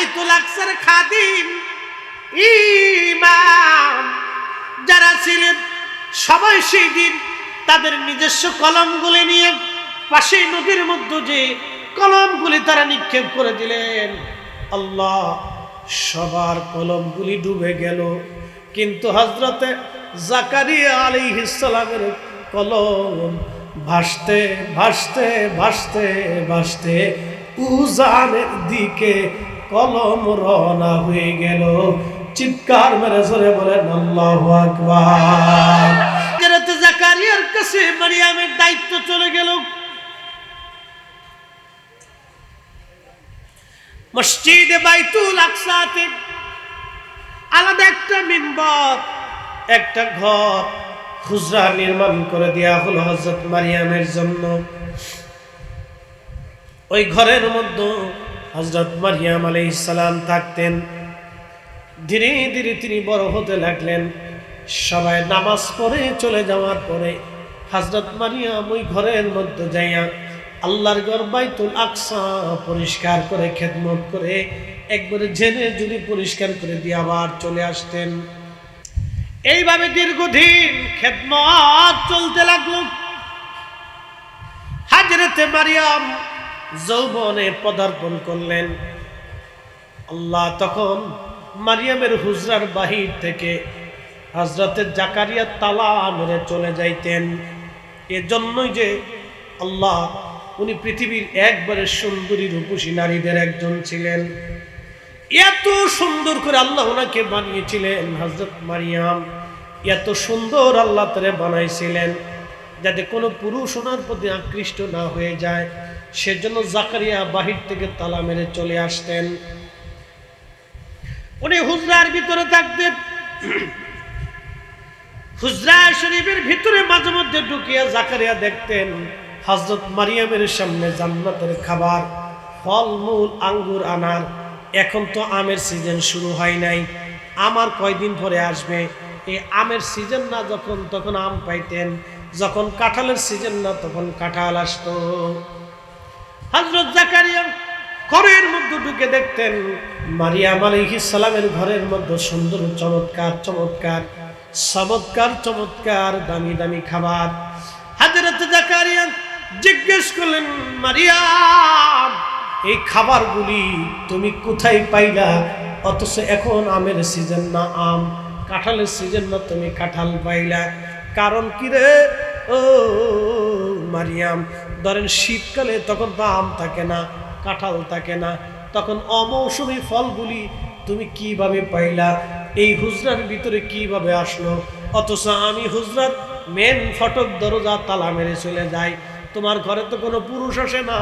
বাইতুল আকসার খাদিম ইমাম। যারা ছিলেন সবাই সেই দিন তাদের নিজস্ব কলমগুলি নিয়ে পাশেই নদীর মধ্যে যে কলমগুলি তারা নিক্ষেপ করে দিলেন। আল্লাহ সবার কলমগুলি ডুবে গেল। কিন্তু হজরতে জাকারিয়া আলী ইসলামের কলম ভাসতে ভাসতে ভাসতে ভাসতে উজানের দিকে কলম রওনা হয়ে গেল। চিৎকার মেরে জোরে বলেন, আল্লাহু আকবার। হযরত জাকারিয়ার কাছে মারিয়ামের দায়িত্ব চলে গেল। মসজিদে বাইতুল আকসাতে আলাদা একটা মিম্বর, একটা ঘর খুচরা নির্মাণ করে দেওয়া হলো হজরত মারিয়ামের জন্য। ওই ঘরের মধ্যে হজরত মারিয়াম আলাইহিস সালাম থাকতেন। ধীরে ধীরে তিনি বড় হতে লাগলেন। সবাই নামাজ পড়ে চলে যাওয়ার পরে হজরত মারিয়াম ওই ঘরের মধ্যে যাইয়া আল্লাহর ঘর বাইতুল আকসা পরিষ্কার করে, খেদমত করে একবারে জেনে জুড়ে পরিষ্কার করে দিয়ে আবার চলে আসতেন। এইভাবে দীর্ঘদিন খেদমত চলতে লাগল। হাজরতে মারিয়াম যৌবনে পদার্পণ করলেন। আল্লাহ তখন মারিয়ামের হুজরার বাহির থেকে হজরতের জাকারিয়া তালা মেরে চলে যাইতেন। এজন্যই যে আল্লাহ উনি পৃথিবীর একবারে সুন্দরী রূপসী নারীদের একজন ছিলেন। এত সুন্দর করে আল্লাহ ওনাকে বানিয়েছিলেন হজরত মারিয়াম। এত সুন্দর আল্লাহ তারে বানাইছিলেন যাতে কোনো পুরুষ ওনার প্রতি আকৃষ্ট না হয়ে যায়। সেজন্য জাকারিয়া বাহির থেকে তালা মেরে চলে আসতেন। উনি হুজরার ভিতরে থাকতেন। হুজরা শরীফের ভিতরে মাঝে মধ্যে ঢুকিয়া জাকারিয়া দেখতেন হজরত মারিয়ামের সামনে জান্নাতের খাবার, ফলমূল, আঙ্গুর আনার। এখন তো আমের সিজন শুরু হয় নাই। আমার কয়দিন পরে আসবে? এই আমের সিজন না যখন, তখন আম পাইতেন। যখন কাঁঠালের সিজন না, তখন কাঁঠাল আসতো। হজরত জাকারিয়া ঘরের মধ্যে ঢুকে দেখতেন, মারিয়াম সালামের ঘরের মধ্যে সুন্দর, চমৎকার চমৎকার চমৎকার চমৎকার, দামি দামি খাবার। হাজরত জাকারিয়া জিজ্ঞেস করলেন, মারিয়াম, এই খাবারগুলি তুমি কোথায় পাইলা? অথচ এখন আমের সিজন না, আম কাঁঠালের সিজন না তুমি কাঁঠাল পাইলা। কারণ কি রে? ও মারিয়াম ধরেন শীতকালে তখন তো আম থাকে না, কাঁঠাল থাকে না, তখন অমৌসুমি ফলগুলি তুমি কীভাবে পাইলা, এই হুজরার ভিতরে কীভাবে আসলো? অথচ আমি হুজরার মেন ফটক দরজা তালা মেরে চলে যাই, তোমার ঘরে তো কোনো পুরুষ আসে না,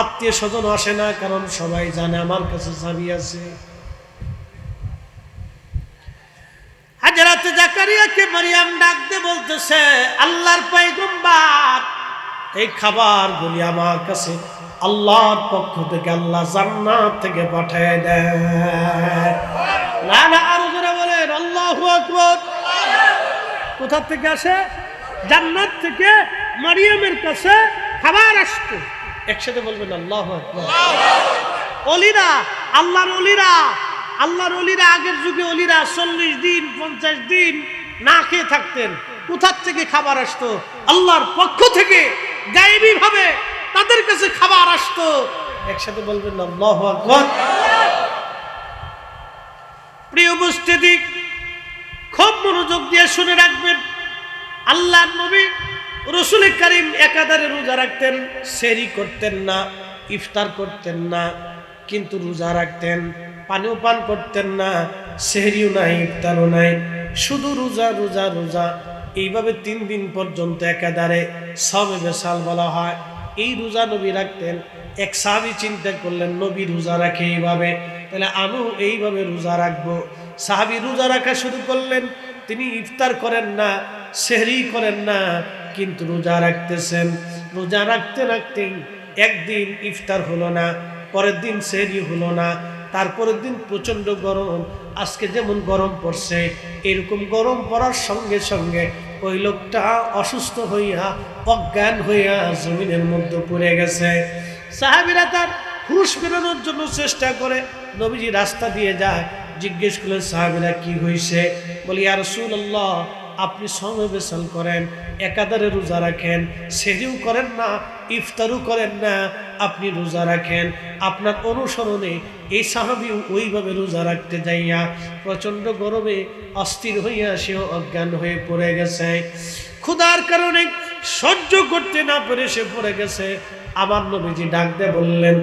আত্মীয় স্বজন আসে না, কারণ সবাই জানে আমার কাছে চাবি আছে। হাজারাতে জাকারিয়াকে মারিয়াম ডাকতে বলতেছে, আল্লাহর পয়গম্বর এই খাবারগুলি আমার কাছে আল্লাহর পক্ষ থেকে আল্লাহ জান্নাত থেকে পাঠিয়ে দেয়। না না, আরও জোরে বলেন, আল্লাহু আকবার। কোথা থেকে আসে? জান্নাত থেকে মারিয়ামের কাছে খাবার আসতো। একসাথে বলবেন, আল্লাহু অলিরা, আল্লাহর অলিরা আল্লাহর অলিরা আগের যুগে অলিরা চল্লিশ দিন, পঞ্চাশ দিন না খেয়ে থাকতেন। কোথার থেকে খাবার আসতো? আল্লাহর পক্ষ থেকে। ভাবে তাদের কাছে খাবার আসতো। একসাথে বলবেন, আল্লাহ প্রিয় খুব মনোযোগ দিয়ে শুনে রাখবেন আল্লাহ নবী রসুল করিম একাধারে রোজা রাখতেন, সেরি করতেন না, ইফতার করতেন না, কিন্তু রোজা রাখতেন পানিও পান করতেন না, সেহরিও নাই, ইফতারও নাই, শুধু রোজা রোজা রোজা। এইভাবে তিন দিন পর্যন্ত একাধারে সবে বেসাল বলা হয়। এই রোজা নবী রাখতেন, এক সাহাবি চিন্তা করলেন, নবী রোজা রাখে এইভাবে? তাহলে আমিও এইভাবে রোজা রাখব। সাহাবি রোজা রাখা শুরু করলেন, তিনি ইফতার করেন না, সেহরি করেন না, কিন্তু রোজা রাখতেছেন। রোজা রাখতে রাখতেই একদিন ইফতার হলো না, পরের দিন সেহরি হলো না, তারপরের দিন প্রচণ্ড গরম। আজকে যেমন গরম পড়ছে, এরকম গরম পড়ার সঙ্গে সঙ্গে ওই লোকটা অসুস্থ হইয়া, অজ্ঞান হইয়া জমিনের মধ্যে পড়ে গেছে। সাহাবিরা তার হুশ বেরোনোর জন্য চেষ্টা করে, নবীজি রাস্তা দিয়ে যায়। জিজ্ঞেস করলেন, সাহাবিরা কি হয়েছে বলি আর রসুল্লাহ আপনি সমবেশন করেন, একাধারে রোজা রাখেন সেরিও করেন না, ইফতারও করেন না, আপনি রোজা রাখেন। আপনার অনুসরণে এই সাহাবিও ওইভাবে রোজা রাখতে যাইয়া প্রচণ্ড গরমে অস্থির হইয়া সেও অজ্ঞান হয়ে পড়ে গেছে। ক্ষুধার কারণে সহ্য করতে না পেরে সে পড়ে গেছে। আমার নবীজি ডাক বললেন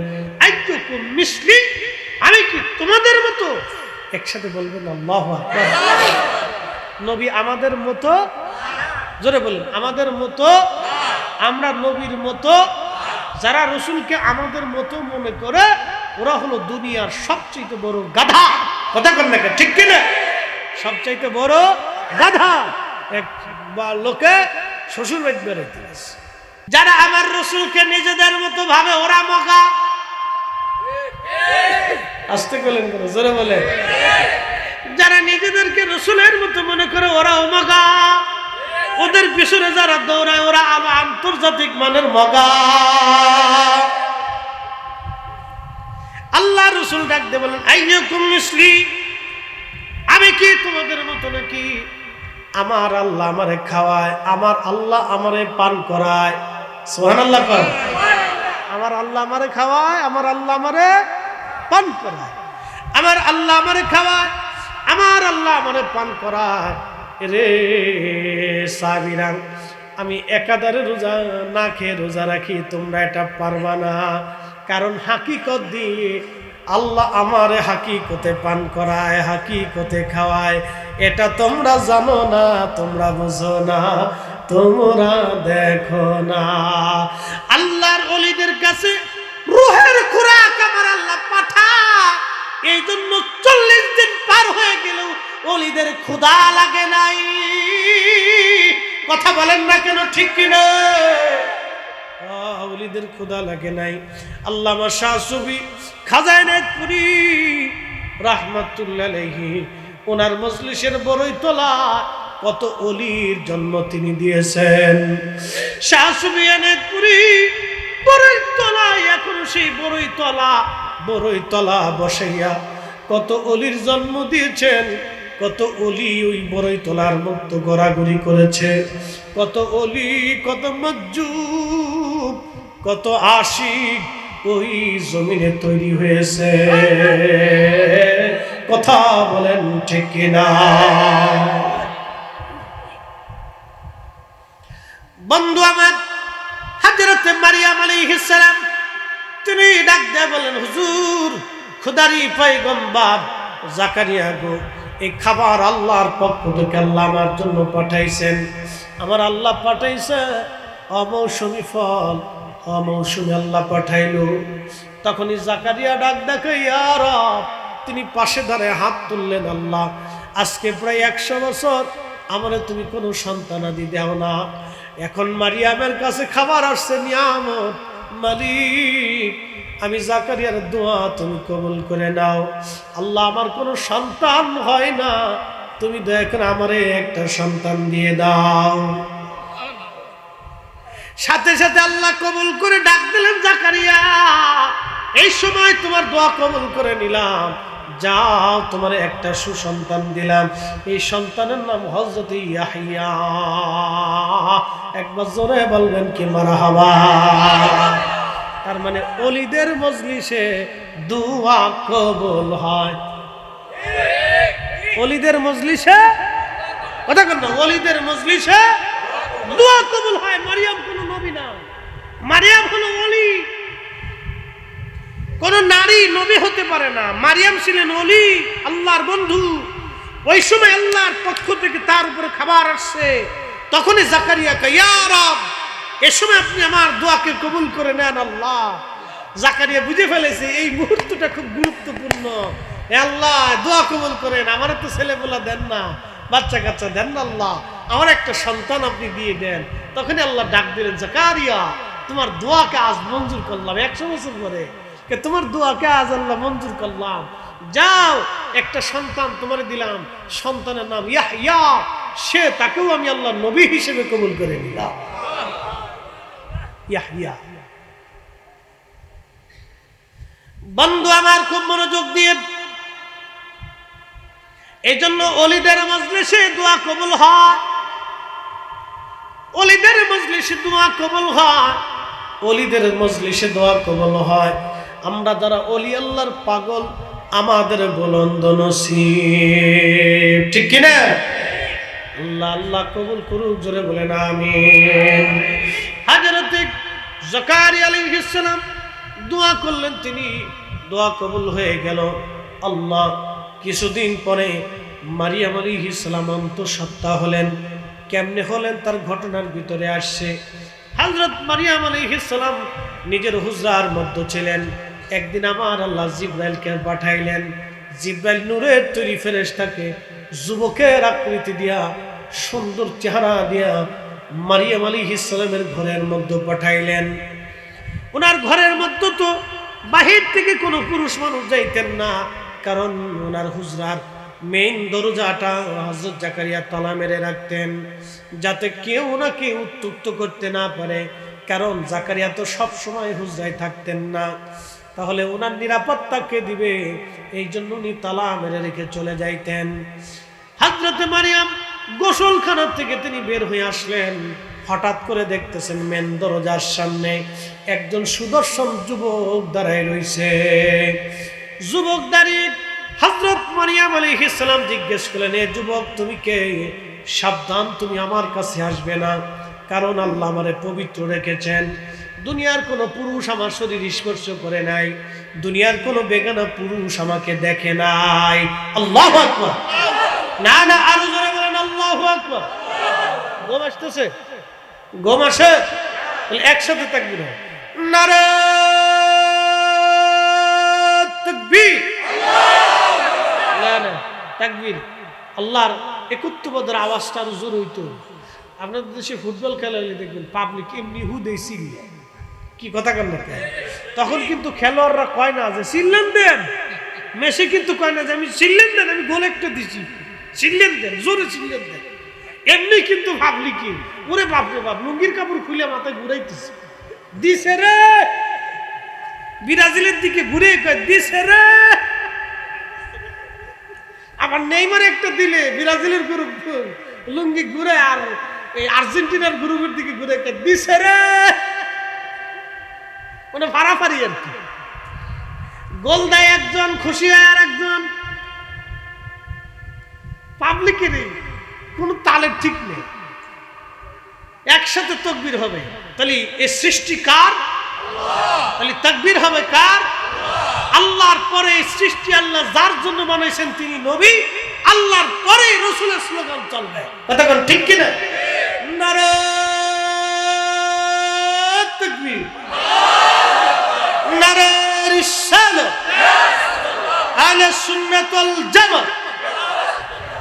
মিসলি, আমি কি তোমাদের মতো? একসাথে বলবেন, আল্লাহু আকবার। নবী আমাদের মতো? জোরে বলেন, আমাদের মতো? আমরা নবীর মতো? যারা রসুলকে আমাদের মতো মনে করে, ওরা হলো দুনিয়ার সবচেয়ে বড় গাধা। কথা কর না ঠিক কিনা? সবচাইতে বড় গাধা। এক বা লোকে শ্বশুর বাড়ি বেরোতে। যারা আমার রসুলকে নিজেদের মতো ভাবে, ওরা মগা। আসতে গেলেন কেন, জোরে বলে যারা নিজেদেরকে রসুলের মতো মনে করে, ওরা মগা ওদের পিছনে যারা দৌড়ায়, ওরা আন্তর্জাতিক মানের মগা। আল্লাহ রসুল ডাকতে বলেন, আইয়কুম মিসলি, আমি কি তোমাদের মতো নাকি? আমার আল্লাহ আমারে খাওয়ায়, আমার আল্লাহ আমারে পান করায়। সোহান আল্লাহ কর। আমার আল্লাহ আমারে খাওয়ায়, আমার আল্লাহ আমারে পান করায়। আমার আল্লাহ আমারে খাওয়ায় আমার আল্লাহ আমারে পান করায়। রে সাবিরাং, আমি একাধারে রোজা না খেয়ে রোজা রাখি, তোমরা এটা পারবা না। কারণ হাকিকত দিয়ে আল্লাহ আমারে হাকিকতে পান করায়, হাকিকতে খাওয়ায়। এটা তোমরা জানো না, তোমরা বুঝো না, তোমরা দেখো না। আল্লাহর অলিদের কাছে রুহের পাঠায় এই জন্য চল্লিশ দিন পার হয়ে গেলেও অলিদের ক্ষুধা লাগে নাই। কথা বলেন না কেন, ঠিক কিনা আউলিদের ক্ষুধা লাগে নাই। আল্লামা শাহ সুবি খাজায় পুরি রাহমাতুল্লাহি ওনার মজলিসের বড়ই তোলা কত অলির জন্ম তিনি দিয়েছেন। শাহ সুবি পুরি বড়ই তলায় এখন সেই বড়ই তলা বড়ই তলা বসাইয়া, কত অলির জন্ম দিয়েছেন, কত অলি ওই বড়ই তলার মতো গড়াগড়ি করেছে, কত অলি, কত মজ্জুব, কত আশিক ওই জমিনে তৈরি হয়েছে। কথা বলেন ঠিক কিনা? বন্ধু আমার হাজরতে মারিয়াম আলাইহিস সালাম তিনি ডাক দিয়ে বলেন, হুজুর, খুদারি পয়গম্বর, জাকারিয়া গো এই খাবার আল্লাহর পক্ষ থেকে আল্লাহ আমার জন্য পাঠাইছেন। আমার আল্লাহ পাঠাইছে, অমৌসুমি ফল, অমৌসুমি আল্লাহ পাঠাইল। তখনই জাকারিয়া ডাক দেখে ইয়ার তিনি পাশে দাঁড়ায় হাত তুললেন আল্লাহ, আজকে প্রায় একশো বছর আমার তুমি কোনো সন্তানাদি দেও না। এখন মারিয়ামের কাছে খাবার আসছে নিয়ামত মালিক, আমি জাকারিয়ার দোয়া তুমি কবুল করে নাও। আল্লাহ আমার কোনো সন্তান হয় না। তুমি দয়া করে আমারে একটা সন্তান দিয়ে দাও। সাথে সাথে আল্লাহ কবুল করে ডাক দিলেন জাকারিয়া, এই সময় তোমার দোয়া কবুল করে নিলাম। যাও, তোমার একটা সুসন্তান দিলাম। এই সন্তানের নাম হজরত ইয়াহিয়া। একবার জোরে বলবেন কি মারা হওয়া তার মানে অলিদের মজলিসে দুয়া কবুল হয়। অলিদের মজলিসে? কথা কর না, অলিদের মজলিসে দোয়া কবুল হয়। মারিয়াম কোনো নবী না। মারিয়াম হলো অলি। কোন নারী নবী হতে পারে না। মারিয়াম ছিলেন অলি আল্লাহর বন্ধু। ওই সময় আল্লাহর পক্ষ থেকে তার উপরে খাবার আসছে। তখনই জাকারিয়া কাইয়ারব এ সময় আপনি আমার দোয়াকে কবুল করে নেন আল্লাহ। জাকারিয়া বুঝে ফেলেছে, এই মুহূর্তটা খুব গুরুত্বপূর্ণ। আল্লাহ, দোয়া কবুল করেন, আমার তো ছেলেগুলা দেন না বাচ্চা কাচ্চা দেন না আল্লাহ। আমার একটা সন্তান আপনি দিয়ে দেন। তখনই আল্লাহ ডাক দিলেন, জাকারিয়া, তোমার দোয়াকে আজ মঞ্জুর করলাম, একশো বছর পরে। তোমার দোয়াকে আজ আল্লাহ মঞ্জুর করলাম? যাও, একটা সন্তান তোমার দিলাম। সন্তানের নাম ইয়াহইয়া। সে তাকেও আমি আল্লাহ নবী হিসেবে কবুল করে নিলাম। ইয়াহইয়া। বন্ধু, আমার খুব মনোযোগ দিয়ে। এই জন্য অলিদের মজলিসে দোয়া কবুল হয়। অলিদের মজলিসে দোয়া কবুল হয়। অলিদের মজলিসে দোয়া কবুল হয়। আমরা যারা অলি আল্লাহর পাগল, আমাদের বুলন্দ নসিব। ঠিক কিনা আল্লাহ আল্লাহ কবুল করুক, জোরে বলেন আমি হাজরতে জকারি আলাইহিস সালাম দোয়া করলেন তিনি। দোয়া কবুল হয়ে গেল। আল্লাহ কিছুদিন পরে মারিয়াম আলাইহিস সালাম অন্তঃসত্ত্বা হলেন। কেমনে হলেন? তার ঘটনার ভিতরে আসছে। হযরত মারিয়াম আলাইহিস সালাম নিজের হুজরার মধ্যে ছিলেন। একদিন আমার আল্লাহ জিব্রাইলকে পাঠাইলেন। জিব্রাইল নূরের তৈরি ফেরেশতাকে যুবকের আকৃতি দিয়া, সুন্দর চেহারা দিয়া মারিয়াম আলী ইসলামের ঘরের মধ্যে পাঠাইলেন। ওনার ঘরের মধ্যে তো বাহির থেকে কোনো পুরুষ মানুষ যাইতেন না, কারণ ওনার হুজরার মেইন দরজাটা হজরত জাকারিয়া তলা মেরে রাখতেন, যাতে কেউ ওনাকে উত্তুক্ত করতে না পারে, কারণ জাকারিয়া তো সব সময় হুজরায় থাকতেন না। তাহলে ওনার নিরাপত্তা কে দিবে? এই জন্য উনি তালা মেরে রেখে চলে যাইতেন। হাজরতে মারিয়াম গোসলখানা থেকে তিনি বের হয়ে আসলেন। হঠাৎ করে দেখতেছেন মেন দরজার সামনে একজন সুদর্শন যুবক দাঁড়ায় রয়েছে যুবক দাঁড়িয়ে হজরত মারিয়াম আলী ইসলাম জিজ্ঞেস করলেন, এ যুবক, তুমি কে? সাবধান, তুমি আমার কাছে আসবে না। কারণ আল্লাহ আমারে পবিত্র রেখেছেন। দুনিয়ার কোনো পুরুষ আমার শরীর স্পর্শ করে নাই। দুনিয়ার কোনো বেগানা পুরুষ আমাকে দেখে নাই। আল্লাহ আকবার। না না, আরও জোরে বলেন, আল্লাহ আকবার। গম আসতেছে। গম আসে। একসাথে থাকবি না। না না, তাকবীর। আওয়াজটা আরও জোর হইতো। আপনাদের দেশে ফুটবল খেলা হলে দেখবেন পাবলিক এমনি হু দেয় চিল্লে কি কথা কেন তখন কিন্তু খেলোয়াড়রা কয় না যে চিল্লেন দেন। মেসি কিন্তু কয় না যে, আমি চিল্লেন দেন, আমি গোল একটা দিছি। চিল্লেন দেন, জোরে চিল্লেন দেন। এমনি কিন্তু ভাবলি কি? ওরে বাপরে বাপ, লুঙ্গির কাপড় খুলে মাথায় ঘুরাইতেছে। দিছে রে! ব্রাজিলের দিকে ঘুরে দিছে রে! আবার নেইমার একটা দিলে ব্রাজিলের গ্রুপ, লুঙ্গি ঘুরে আর এই আর্জেন্টিনার গ্রুপের দিকে ঘুরে দিছে রে! মানে ফাড়াফাড়ি আর কি? গোল দেয় একজন, খুশি হয় আর একজন পাবলিকের কোনো তালের ঠিক নেই। একসাথে তকবির হবে। তাহলে এ সৃষ্টি কার? তাহলে তকবির হবে কার? আল্লাহর পরে সৃষ্টি আল্লাহ যার জন্য বানাইছেন তিনি নবী, আল্লাহর পরে রসুলের স্লোগান চলবে। কতক্ষণ ঠিক কিনা? নারে রিসালাত আহলে সুন্নাত ওয়াল জামাত।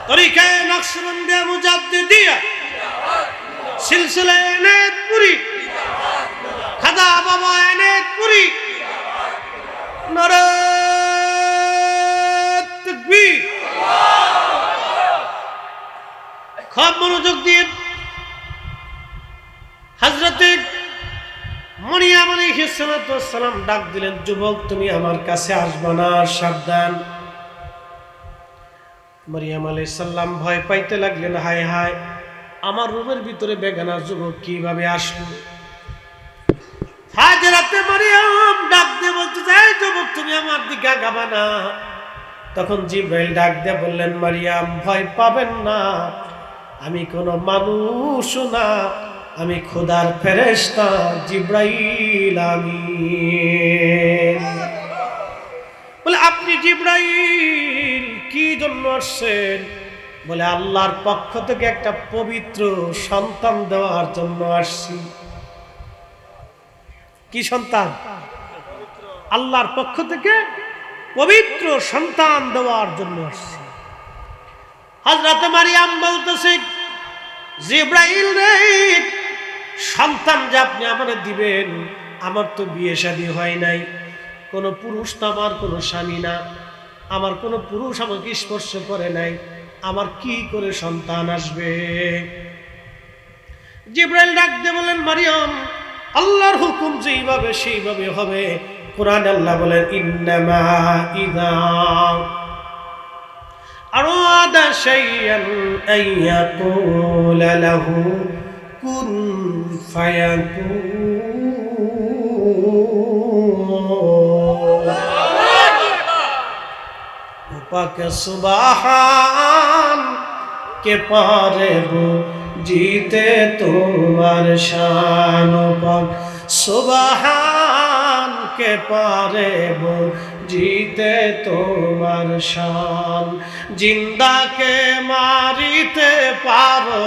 তরিকায়ে নকশবন্দিয়া মুজাদ্দিদিয়া। সিলসিলা এনায়েতপুরি খাজা বাবা এনায়েতপুরি নারে তাকবীর খুব মনোযোগ দিয়ে। হযরতে মরিয়াম আলাইহিস সালাতু ওয়াস সালাম ডাক দিলেন, যুবক, তুমি আমার কাছে আসবে না, সাবধান। মরিয়াম আলাইহিস সালাম ভয় পাইতে লাগলেন, হায় হায়, আমার রুমের ভিতরে বেগানা যুবক কীভাবে আসলো হাজরাতে মরিয়াম ডাক দিয়ে বলতে চাই যুবক, তুমি আমার দিকে আগাবা না। তখন জিব্রাইল ডাক দিয়ে বললেন, মারিয়াম, ভয় পাবেন না, আমি কোনো মানুষ না আমি খোদার ফেরেশতা জিব্রাইল আমি বলে, আপনি জিব্রাইল কি জন্য আসছেন? বলে, আল্লাহর পক্ষ থেকে একটা পবিত্র সন্তান দেওয়ার জন্য আসছি। কি সন্তান? আল্লাহর পক্ষ থেকে পবিত্র সন্তান দেওয়ার জন্য আসছি। হজরত মারিয়াম বলতেছে, জিব্রাইল রে সন্তান যে আপনি আমার দিবেন, আমার তো বিয়ে শাদী হয় নাই। কোনো পুরুষ তো আমার, কোনো স্বামী না। আমার কোনো পুরুষ আমাকে স্পর্শ করে নাই। আমার কি করে সন্তান আসবে? জিব্রাইল ডাকতে বলেন মারিয়াম, আল্লাহর হুকুম যেইভাবে সেইভাবে হবে। কোরআন আল্লাহ বলেন, ইন্নামা ইদা আরও আদা শাইয়ান আইয়াকুল লাহু কুন পাকে সুবাহান কে পারে জিতে তোমার শান পাক। সুবাহান কে পারে জিতে তোমার শান। জিন্দাকে মারিতে পারো,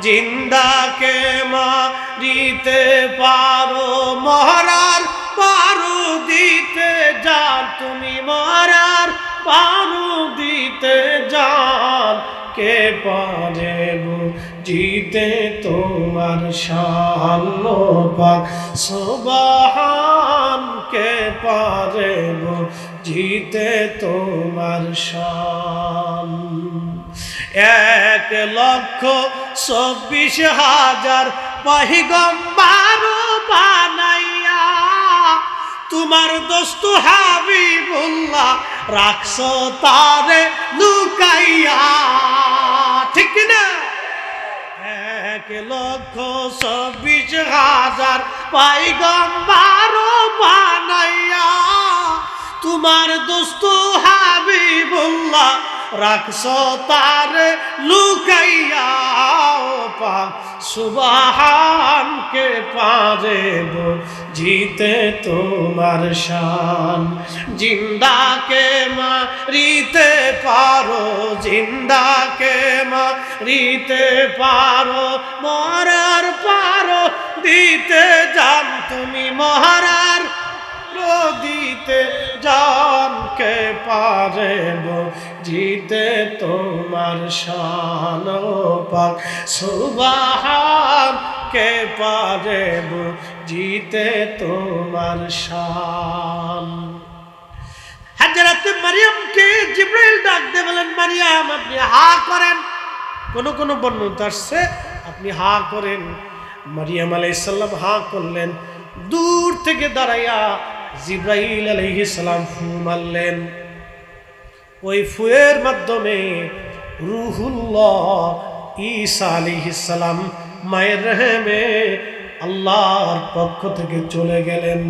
জিন্দাকে মারিতে পারো। মহারার পারো দিতে যান, তুমি মহারার পারো দিতে যান। কে পারে জিতে তোমার শান পাক সুবাহান কে পারে জিতে তোমার শান। এক লক্ষ চব্বিশ হাজার পাহিগম্বার বানাইয়া তোমার দোস্ত হাবিবুল্লাহ রাখছ তারে লুকাইয়া। ঠিক না এক লক্ষ চব্বিশ হাজার পাইগম্বার বানাইয়া তোমার দোস্ত রাখছ তার লুকাইয়া পা। সুবাহানকে পারে জিতে তোমার শান। জিন্দাকে মারিতে পারো, জিন্দাকে মারিতে পারো, মরার পারো, দিতে যান তুমি মহারার দিতে জানকে পারে জিতে তোমার শান পাক। সুবাহান কে পারে জিতে তোমার শান। হাজরাতে মারিয়ামকে জিব্রাইল ডাক দে বলেন, মারিয়াম, আপনি হা করেন। কোন কোন বর্ণতা আসছে, আপনি হা করেন। মারিয়াম আলাইসাল্লাম হা করলেন। দূর থেকে দাঁড়াইয়া জিব্রাইল আলাইহিস সালাম ফু মারলেন। ওই ফুয়ের মাধ্যমে রুহুল্লাহ ঈসা আলাইহিস সালাম মায়ের রহমে আল্লাহর পক্ষ থেকে চলে গেলেন।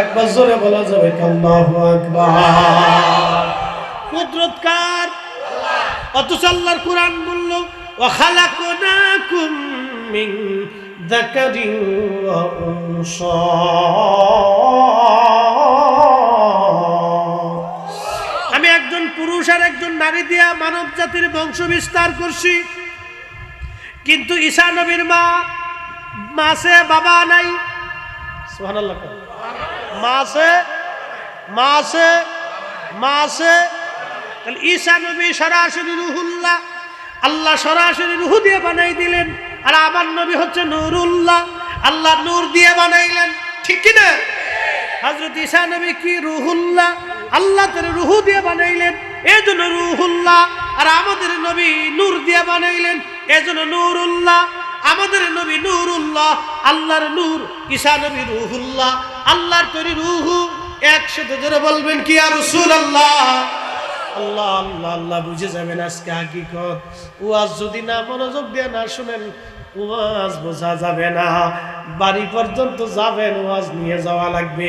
একবার জোরে বলা যাবে আল্লাহু আকবার। কুদরত আল্লাহর কোরআন বলল ওয়াখালাকুনাকুম মিন আমি একজন পুরুষ আর একজন নারী দিয়া মানব জাতির বংশ বিস্তার করছি। কিন্তু ঈশা নবীর মা মাসে বাবা নাই। মাসে মাসে মাসে ঈসা নবী সরাসরি রুহুল্লাহ, আল্লাহ সরাসরি রুহু দিয়ে বানাই দিলেন। আর আমার নবী হচ্ছে নুরুল্লাহ। আল্লাহ নূর দিয়ে বানাইলেন। ঠিক কি না হজরত ঈসা নবী কি রুহুল্লাহ? আল্লাহ তার রুহু দিয়ে বানাইলেন। এই জন্য রুহুল্লাহ। আর আমাদের নবী নূর দিয়ে বানাইলেন। এই জন্য নুরুল্লাহ। আমাদের নবী নুরুল্লাহ। আল্লাহর নূর, ঈসা নবী রুহুল্লাহ। আল্লাহর তৈরি রুহু। একসাথে জোরে বলবেন কি আর রসুল আল্লাহ আল্লাহ আল্লাহ আল্লাহ বুঝে যাবেন আজকে হাকিকত। ওয়াজ যদি না মনোযোগ দিয়ে না শুনেন ওয়াজ বোঝা যাবে না। বাড়ি পর্যন্ত যাবেন ওয়াজ নিয়ে যাওয়া লাগবে।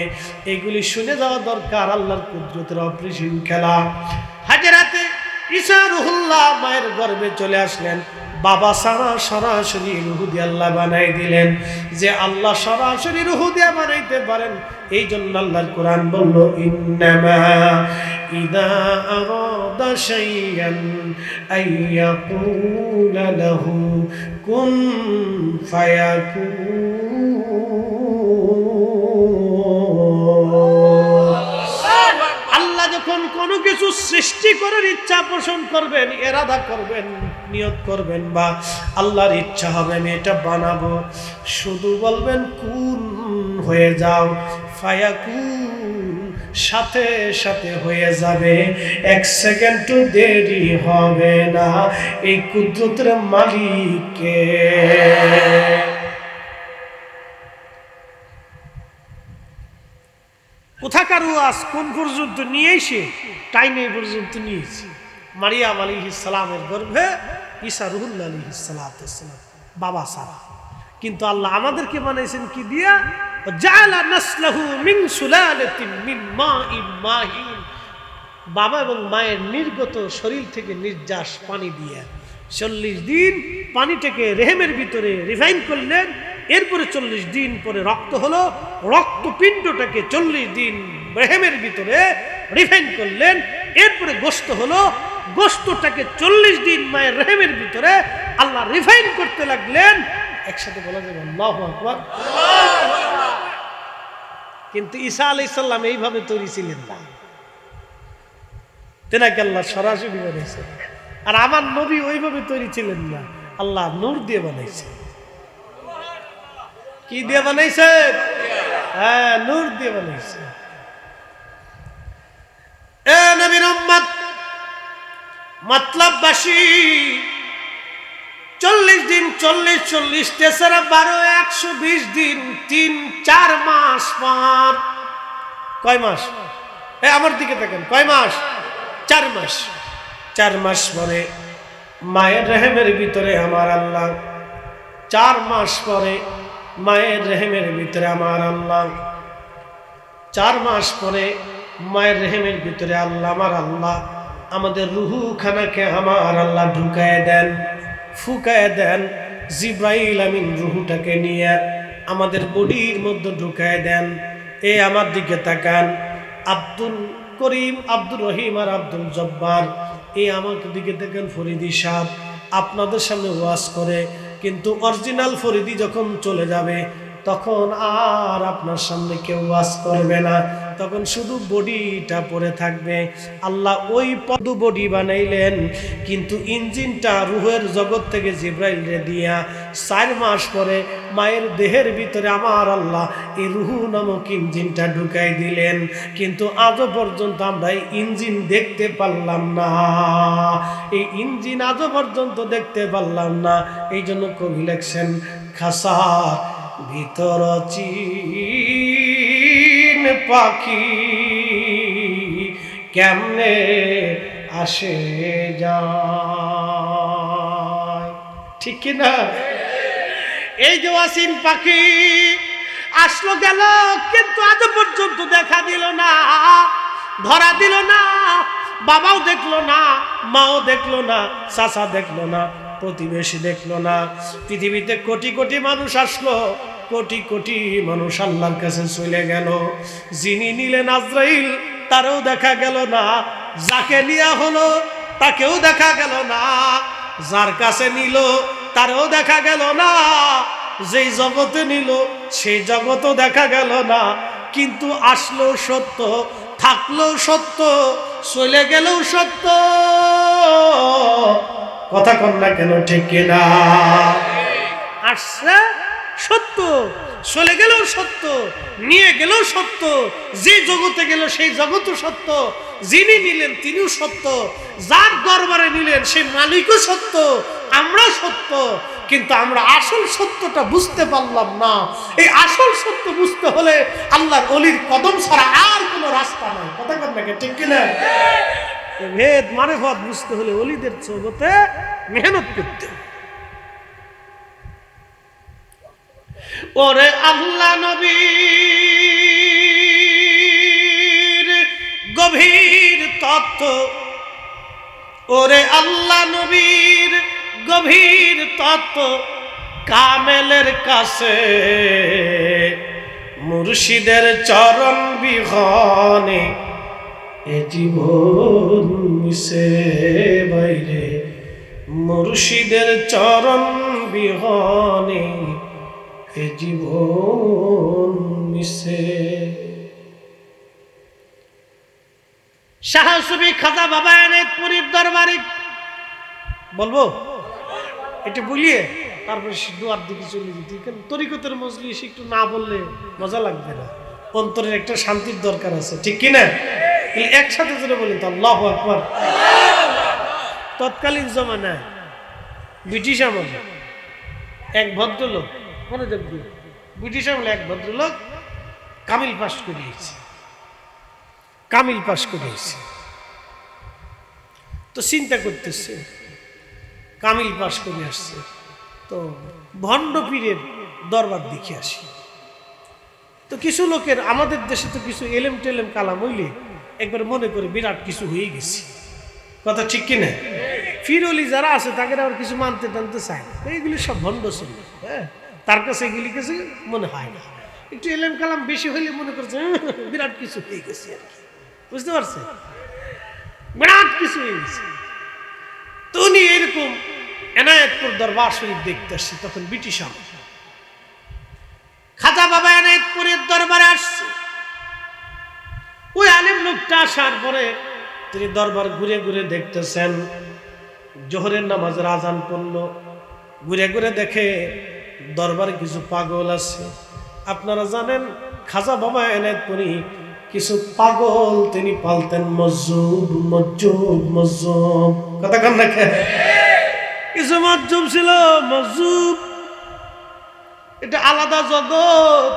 এগুলি শুনে যাওয়া দরকার, আল্লাহর কুদরতের অপরিসীম খেলা। হাজারাতে ঈশা রুহুল্লাহ মায়ের গর্ভে চলে আসলেন। বাবা সারা সরাসরি রুহু দিয়ে আল্লাহ বানাই দিলেন। যে আল্লাহ সরাসরি রুহু দিয়ে বানাইতে পারেন, এই জন্য আল্লাহর কোরআন বলল আল্লাহ যখন কোনো কিছু সৃষ্টি করার ইচ্ছা পোষণ করবেন এরাদা করবেন নিয়ত করবেন বা আল্লাহর ইচ্ছা হবে, আমি এটা বানাবো। শুধু বলবেন, কুন হয়ে যাও, ফায়াকুন সাথে সাথে হয়ে যাবে। এক সেকেন্ডও দেরি হবে না, এই কুদরতের মালিককে। কোথাকার ওয়াজ? কোন পর্যন্ত নিয়ে এসে টাইনে পর্যন্ত নিয়েছে। মারিয়াম আলী ইসালামের গর্ভে ঈশা রুহুল্লা আলী ইসালাম বাবা সারা। কিন্তু আল্লাহ আমাদেরকে বানাইছেন কি দিয়া? বাবা এবং মায়ের নির্গত শরীর থেকে নির্যাস পানি দিয়ে চল্লিশ দিন পানিটাকে রেহেমের ভিতরে রিফাইন করলেন। এরপরে চল্লিশ দিন পরে রক্ত হলো, রক্তপিণ্ডটাকে চল্লিশ দিন রেহেমের ভিতরে রিফাইন করলেন। এরপরে গোস্ত হলো গোস্তটাকে চল্লিশ দিন মায়ের রেহেমের ভিতরে আল্লাহ রিফাইন করতে লাগলেন। একসাথে বলা যাবে, আল্লাহ আকবার। কিন্তু ঈসা আলাইসাল্লাম এইভাবে তৈরি ছিলেন না। তেনাকে আল্লাহ সরাসরি বানাইছে আর আমার নবী ওইভাবে তৈরি ছিলেন না। আল্লাহ নূর দিয়ে বানাইছে। কি দিয়ে বানাইছে? হ্যাঁ নূর দিয়ে বানাইছে। এ নবীর মতলববাসী, চল্লিশ দিন, চল্লিশ চল্লিশ, তেসরা বারো, একশো বিশ দিন, তিন, চার মাস পর। কয় মাস? আমার দিকে দেখেন, কয় মাস? চার মাস। চার মাস পরে মায়ের রেহেমের ভিতরে আমার আল্লাহ। চার মাস পরে মায়ের রেহেমের ভিতরে আমার আল্লাহ। চার মাস পরে মায়ের রেহেমের ভিতরে আল্লাহ, আমার আল্লাহ। আমাদের রুহু খানাকে আমার আল্লাহ ঢুকায় দেন, ফুকায় দেন, জিব্রাইল আমিন রুহুটাকে নিয়ে আমাদের বডির মধ্যে ঢুকায় দেন। এ আমার দিকে তাকান, আব্দুল করিম, আব্দুর রহিম আর আব্দুল জব্বার। এ আমাকে দিকে দেখেন ফরিদি সাহ আপনাদের সামনে ওয়াজ করে, কিন্তু অরিজিনাল ফরিদি যখন চলে যাবে, তখন আর আপনার সামনে কেউ ওয়াজ করবে না। তখন শুধু বডিটা পড়ে থাকবে। আল্লাহ ওই পদ বডি বানাইলেন, কিন্তু ইঞ্জিনটা রুহের জগৎ থেকে জিব্রাইল রে দিয়া চার মাস পরে মায়ের দেহের ভিতরে আমার আল্লাহ এই রুহু নামক ইঞ্জিনটা ঢুকাই দিলেন। কিন্তু আজও পর্যন্ত আমরা এই ইঞ্জিন দেখতে পারলাম না। এই ইঞ্জিন আজও পর্যন্ত দেখতে পারলাম না। এই জন্য কবি লেখছেন খাসা ভিতর চিন পাখি কেমনে আসে যায়? ঠিক না? এই যে ওয়াসিন পাখি আসলো গেল, কিন্তু আজ পর্যন্ত দেখা দিল না, ধরা দিল না, বাবাও দেখল না, মাও দেখল না, চাচা দেখল না, প্রতিবেশী দেখল না। পৃথিবীতে কোটি কোটি মানুষ আসলো কোটি কোটি মানুষ আল্লাহর কাছে চলে গেল। যিনি নিলেন আজরাইল, তারও দেখা গেল না। যাকে নিয়া হলো, তাকেও দেখা গেল না। যার কাছে নিল, তারও দেখা গেল না। যেই জগতে নিল, সেই জগতও দেখা গেল না। কিন্তু আসলো সত্য, থাকল সত্য, চলে গেলেও সত্য। কথা কন না কেন, ঠিক কিনা? আসছে? সত্য। চলে গেলেও সত্য, নিয়ে গেলেও সত্য, যে জগতে গেল সেই জগতও সত্য, যিনি নিলেন তিনিও সত্য, যার দরবারে নিলেন সেই মালিকও সত্য, আমরাও সত্য, কিন্তু আমরা আসল সত্যটা বুঝতে পারলাম না। এই আসল সত্য বুঝতে হলে আল্লাহর অলির কদম ছাড়া আর কোনো রাস্তা নাই। কথা কন না ঠিক কিনা ভেদ ভদ বুঝতে হলে অলিদের জগতে মেহনত করতে ওরে আল্লাহ নবীর গভীর তত্ত্ব। ওরে আল্লাহ নবীর গভীর তত্ত্ব কামেলের কাছে, মুর্শিদের চরণ বিহনে এ জীবন মিশে বাইরে। মুর্শিদের চরণ বিহনে এ জীবন মিশে। শাহসুবি খাজা বাবা পুরীর দরবারে বলব? এটা বলিয়ে তারপরে দুয়ার দিকে চলে যেতে। তরিকতের মজলিস, একটু না বললে মজা লাগবে না। অন্তরের একটা শান্তির দরকার আছে, ঠিক কিনা একসাথে ধরে বলি তো, আল্লাহ আকবর। তৎকালীন জমানায় ব্রিটিশ আমলে এক ভদ্রলোক মনে দেখবি ব্রিটিশ আমলে এক ভদ্রলোক কামিল পাস করিয়েছে। কামিল পাশ করেছে তো চিন্তা করতেছে কামিল পাশ করে আসছে। তো ভণ্ড পীরের দরবার দেখে আসি। তো কিছু লোকের আমাদের দেশে তো কিছু এলেম টেলেম কালাম হইলে একবার মনে করে বিরাট কিছু হয়ে গেছে। কথা ঠিক কিনা? ফিরলি যারা আছে তাকে আবার কিছু মানতে টানতে চায়। এইগুলি সব ভণ্ড ছিল হ্যাঁ। তার কাছে এগুলি কিছু মনে হয় না। একটু এলেম কালাম বেশি হইলে মনে করছে বিরাট কিছু হয়ে গেছে আর কি। বুঝতে পারছে বিরাট কিছু হয়ে গেছে। তো উনি এরকম এনায়তপুর দরবার শরীফ দেখতে আসছে, তখন ব্রিটিশ খাজা বাবা এনায়তপুরের দরবারে আসছে। ওই আলিম লোকটা আসার পরে তিনি দরবার ঘুরে ঘুরে দেখতেছেন, জোহরের নামাজের আজান পড়ল। ঘুরে ঘুরে দেখে দরবারে কিছু পাগল আছে। আপনারা জানেন, খাজা বাবা এনায়তপুরি কিছু পাগল, তিনি পালতেন মজ্জুব মজ্জুব মজ্জুব কথা কান রাখে কিছু মজ্জুব ছিল মজ্জুব এটা আলাদা জগৎ।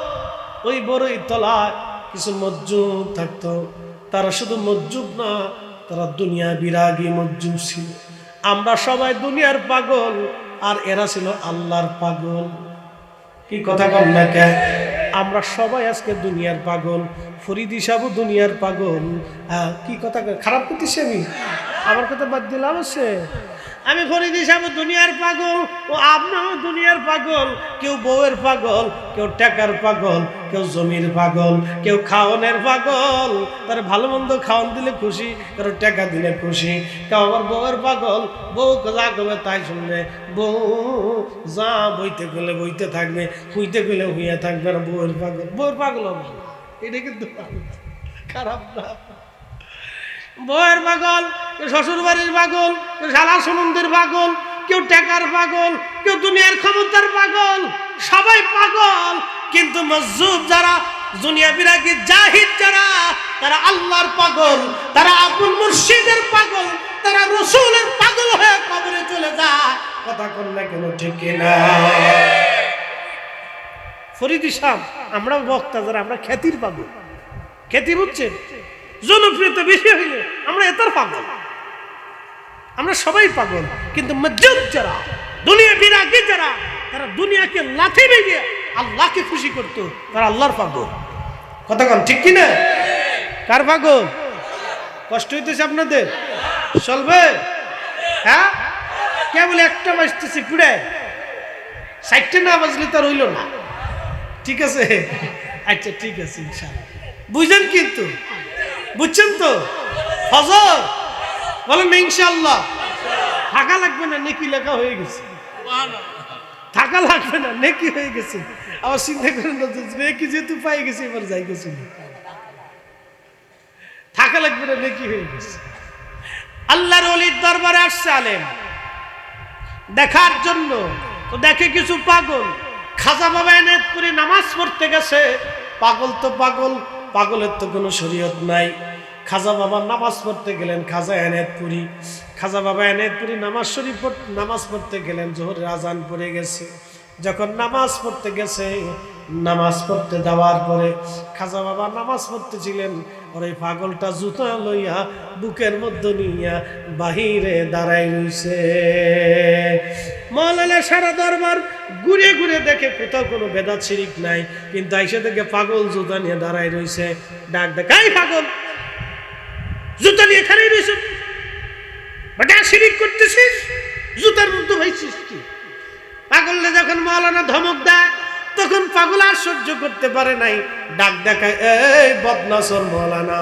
ওই বড়ই তলায় কিছু মজ্জুব থাকতো। তারা শুধু মজ্জুব না, তারা দুনিয়া বিরাগী মজ্জুব ছিল। আমরা সবাই দুনিয়ার পাগল। আর এরা ছিল আল্লাহর পাগল। কি কথা বল না কে? আমরা সবাই আজকে দুনিয়ার পাগল, ফরিদি সাহু দুনিয়ার পাগল। কি কথা খারাপ করতেছি আমি আমার কথা বাদ দিলাম আছে আমি ফরিদি সাবু দুনিয়ার পাগল। ও আপনাও দুনিয়ার পাগল, কেউ বউয়ের পাগল, কেউ টাকার পাগল, কেউ জমির পাগল, কেউ খাওয়ানোর পাগল। তার ভালো মন্দ খাওয়ান দিলে খুশি কারও টাকা দিলে খুশি। কেউ আবার বউয়ের পাগল, বউ যা করবে তাই শুনবে। বউ যা বইতে গেলে বইতে থাকবে হুইতে গেলে হুইয়া থাকবে, আর বউয়ের পাগল। বউয়ের পাগল হবে। এটা কিন্তু খারাপ না। বউয়ের পাগল কেউ শ্বশুর বাড়ির পাগল কেউ শালা সুনন্দের পাগল, কেউ টাকার পাগল, কেউ দুনিয়ার ক্ষমতার পাগল, সবাই পাগল। কিন্তু মজুব যারা দুনিয়া বিরাগী জাহিদ যারা? তারা আল্লাহর পাগল, তারা আবুল মুর্শিদের পাগল, তারা রসুলের পাগল হয়ে কবরে চলে যায়। কথা না কেন ঠিক না? ফরিদি সাহ আমরা বক্তা যারা, আমরা খ্যাতির পাগল। খ্যাতি বুঝছেন? জনপ্রিয়তা বেশি হইলে আমরা এতার পাগল। আমরা সবাই পাগল, কিন্তু মজ্জুদ যারা, দুনিয়া বিরাগী যারা, তারা দুনিয়াকে লাথি ভেঙে আল্লাহকে খুশি করত, তারা আল্লাহর পাগল। কথা কন, ঠিক কিনা? কার পাগল? কষ্ট হইতেছে আপনাদের? চলবে? হ্যাঁ? কেবল একটা বাজতেছে পুড়ে সাইটটা না বাজলে তার হইল না। ঠিক আছে? আচ্ছা ঠিক আছে, ইনশাআল্লাহ। বুঝলেন কিন্তু বুঝছেন তো? ফজর বলেন না ইনশাআল্লাহ। থাকা লাগবে না, নেকি লেখা হয়ে গেছে। থাকা লাগবে না, নেকি হয়ে গেছে। আবার চিন্তা করেন নেকি যেহেতু পাই গেছে, এবার যাই গেছে। থাকা লাগবে না, নেকি হয়ে গেছে। আল্লাহর অলির দরবারে আসছে আলেম। দেখার জন্য। তো দেখে কিছু পাগল। খাজা বাবা এনে এনায়তপুরে নামাজ পড়তে গেছে। পাগল তো পাগল। পাগলের তো কোনো শরীয়ত নাই। খাজা বাবা নামাজ পড়তে গেলেন, খাজা এনায়তপুরি। খাজা বাবা এনায়তপুরি নামাজ শরীফ নামাজ পড়তে গেলেন, জোহর আজান পড়ে গেছে। যখন নামাজ পড়তে গেছে, নামাজ পড়তে দেওয়ার পরে খাজা বাবা নামাজ পড়তেছিলেন ওর এই পাগলটা জুতা লইয়া, বুকের মধ্যে নিয়া বাহিরে দাঁড়াই রইছে। মৌলানা সারা দরবার ঘুরে ঘুরে দেখে কোথাও কোনো বেদা শিরিক নাই, কিন্তু আইসে দেখে পাগল জুতা নিয়ে দাঁড়াই রইছে। ডাক দেখাই পাগল? জুতা নিয়ে খারাই রইছে বেটা, শিরিক করতেছিস? জুতার মধ্যে হয়েছিস কি? পাগললে যখন মৌলানা ধমক দেয় তখন পাগল আর সহ্য করতে পারে নাই। ডাক দেখায় এই বদনাসর মৌলানা।